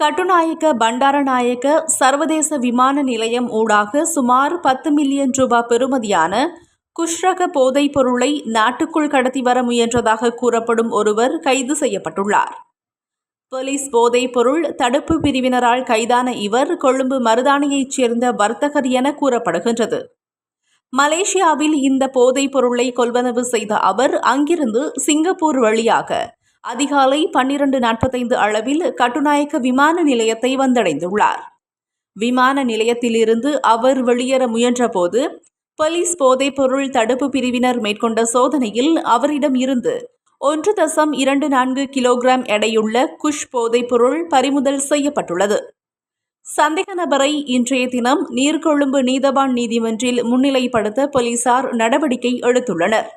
கட்டுநாயக்க பண்டாரநாயக்க சர்வதேச விமான நிலையம் ஊடாக சுமார் பத்து மில்லியன் ரூபாய் பெறுமதியான குஷ்ரக போதைப் பொருளை நாட்டுக்குள் கடத்தி வர முயன்றதாக கூறப்படும் ஒருவர் கைது செய்யப்பட்டுள்ளார். போலீஸ் போதைப் பொருள் தடுப்பு பிரிவினரால் கைதான இவர் கொழும்பு மருதானியைச் சேர்ந்த வர்த்தகர் என கூறப்படுகின்றது. மலேசியாவில் இந்த போதைப் பொருளை கொள்வனவு செய்த அவர் அங்கிருந்து சிங்கப்பூர் வழியாக அதிகாலை பன்னிரண்டு நாற்பத்தைந்து அளவில் கட்டுநாயக்க விமான நிலையத்தை வந்தடைந்துள்ளார். விமான நிலையத்திலிருந்து அவர் வெளியேற முயன்றபோது போலீஸ் போதைப்பொருள் தடுப்பு பிரிவினர் மேற்கொண்ட சோதனையில் அவரிடம் இருந்து ஒன்று தசம் இரண்டு நான்கு கிலோகிராம் எடையுள்ள குஷ் போதைப்பொருள் பறிமுதல் செய்யப்பட்டுள்ளது. சந்தேக நபரை இன்றைய தினம் நீர்கொழும்பு நீதவான் நீதிமன்றில் முன்னிலைப்படுத்த போலீசார் நடவடிக்கை எடுத்துள்ளனர்.